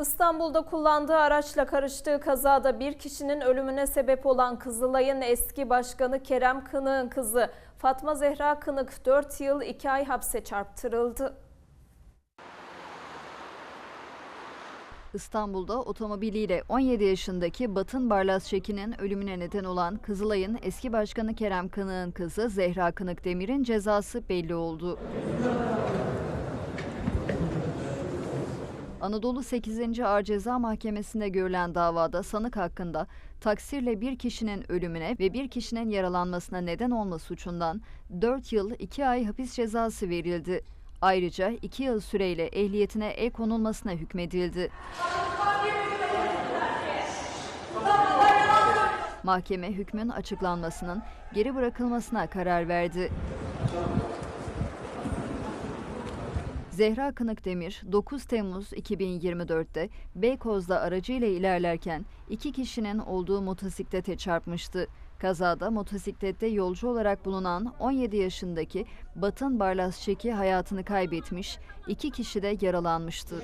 İstanbul'da kullandığı araçla karıştığı kazada bir kişinin ölümüne sebep olan Kızılay'ın eski başkanı Kerem Kınık'ın kızı Fatma Zehra Kınık 4 yıl 2 ay hapse çarptırıldı. İstanbul'da otomobiliyle 17 yaşındaki Batın Barlas Şeki'nin ölümüne neden olan Kızılay'ın eski başkanı Kerem Kınık'ın kızı Zehra Kınık Demir'in cezası belli oldu. Anadolu 8. Ağır Ceza Mahkemesi'nde görülen davada sanık hakkında taksirle bir kişinin ölümüne ve bir kişinin yaralanmasına neden olma suçundan 4 yıl 2 ay hapis cezası verildi. Ayrıca 2 yıl süreyle ehliyetine el konulmasına hükmedildi. Mahkeme hükmün açıklanmasının geri bırakılmasına karar verdi. Zehra Kınık Demir 9 Temmuz 2024'te Beykoz'da aracıyla ilerlerken iki kişinin olduğu motosiklete çarpmıştı. Kazada motosiklette yolcu olarak bulunan 17 yaşındaki Batın Barlas Çeki hayatını kaybetmiş, iki kişi de yaralanmıştı.